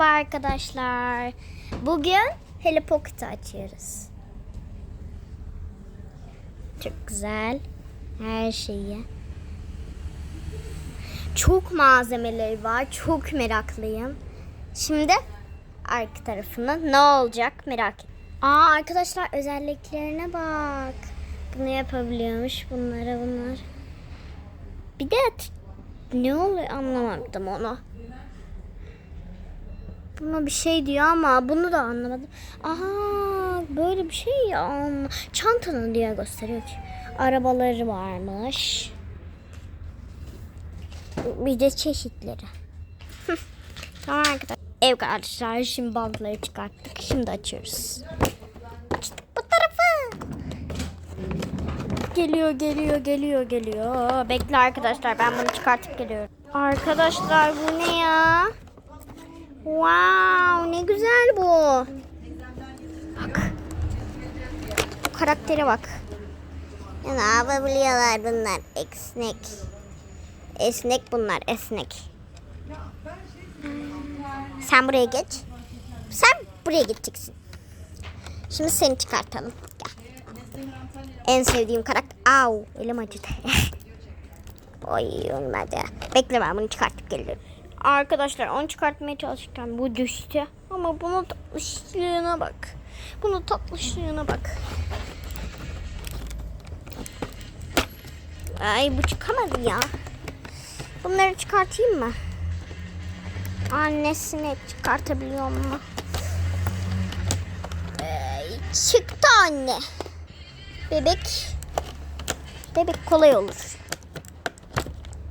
Merhaba arkadaşlar. Bugün Hello Pocket'ı açıyoruz. Çok güzel. Her şeyi. Çok malzemeleri var. Çok meraklıyım. Şimdi arka tarafını ne olacak merak et. Aa arkadaşlar özelliklerine bak. Bunu yapabiliyormuş bunlara bunlar. Bir de ne oluyor anlamadım onu. Buna bir şey diyor ama bunu da anlamadım. Aha böyle bir şey ya. Çantanın diye gösteriyor ki. Arabaları varmış. Bir de çeşitleri. Tamam arkadaşlar. Ev arkadaşlar şimdi bantları çıkarttık. Şimdi açıyoruz. Açtık bu tarafı. Geliyor geliyor geliyor geliyor. Bekle arkadaşlar ben bunu çıkartıp geliyorum. Arkadaşlar bu ne ya? Wow ne güzel bu. Bak. Bu karaktere bak. Ya ne yapabiliyorlar bunlar? Esnek. Esnek bunlar esnek. Sen buraya geç. Sen buraya geçeceksin. Şimdi seni çıkartalım. Gel. En sevdiğim karakter. Au elim acıdı. Oy olmadı. Bekle ben bunu çıkartıp gelirim. Arkadaşlar onu çıkartmaya çalışırken bu düştü. Ama bunun tatlışlığına bak. Bunun tatlışlığına bak. Ay bu çıkamadı ya. Bunları çıkartayım mı? Annesini çıkartabiliyor mu? Ay, çıktı anne. Bebek. Bebek kolay olur.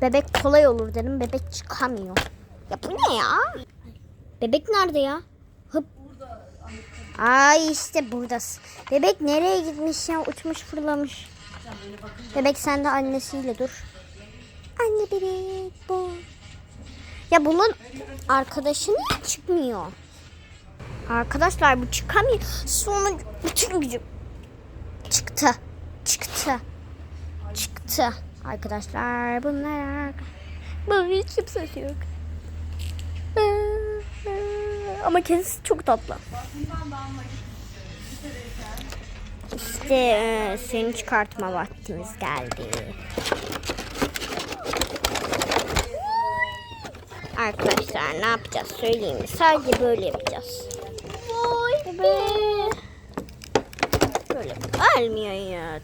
Bebek kolay olur dedim. Bebek çıkamıyor. Ya bu ne ya? Bebek nerede ya? Hıp. Ay işte buradasın. Bebek nereye gitmiş ya? Uçmuş fırlamış. Bebek sen de annesiyle dur. Anne bebek bu. Ya bunun arkadaşı niye çıkmıyor? Arkadaşlar bu çıkamıyor. Sonra bütün gücüm çıktı. Çıktı. Çıktı. Arkadaşlar bunlar bu hiç kimsesi yok. Ama kendisi çok tatlı. İşte e, seni çıkartma vaktimiz geldi. Arkadaşlar ne yapacağız söyleyeyim mi? Sadece böyle yapacağız. Vay be. Böyle olmuyor ya.